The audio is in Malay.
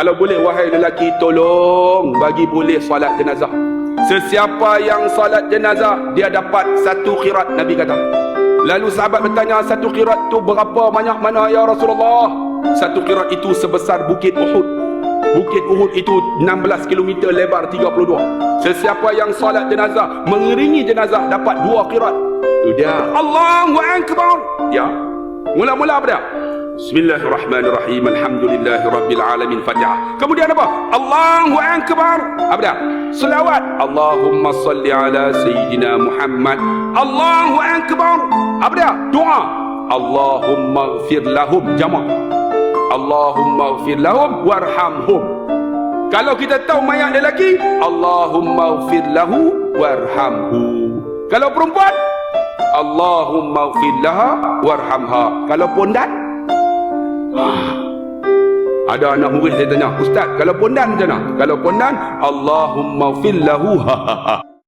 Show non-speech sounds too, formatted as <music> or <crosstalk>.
Kalau boleh wahai lelaki tolong bagi boleh solat jenazah. Sesiapa yang solat jenazah dia dapat satu khirat Nabi kata. Lalu sahabat bertanya satu khirat tu berapa banyak mana ya Rasulullah? Satu khirat itu sebesar bukit Uhud. Bukit Uhud itu 16 km lebar 32. Sesiapa yang solat jenazah mengiringi jenazah dapat dua khirat. Itu dia. Allahu akbar. Ya. Mula-mula apa dia? Bismillahirrahmanirrahim. Alhamdulillahi rabbil alamin. Fatihah. Kemudian apa? Allahu akbar. Apa dia? Selawat. Allahumma salli ala sayyidina Muhammad. Allahu akbar. Apa dia? Doa. Allahumma ighfir lahum jama'. Allahumma ighfir lahum warhamhum. Kalau kita tahu mayat lelaki, Allahumma ighfir lahu warhamhu. Kalau perempuan, Allahumma ighfir laha warhamha. Kalau pondan, ada anak murid saya tanya, Ustaz, kalau pondan macam mana? Kalau pondan, Allahumma ighfir <laughs>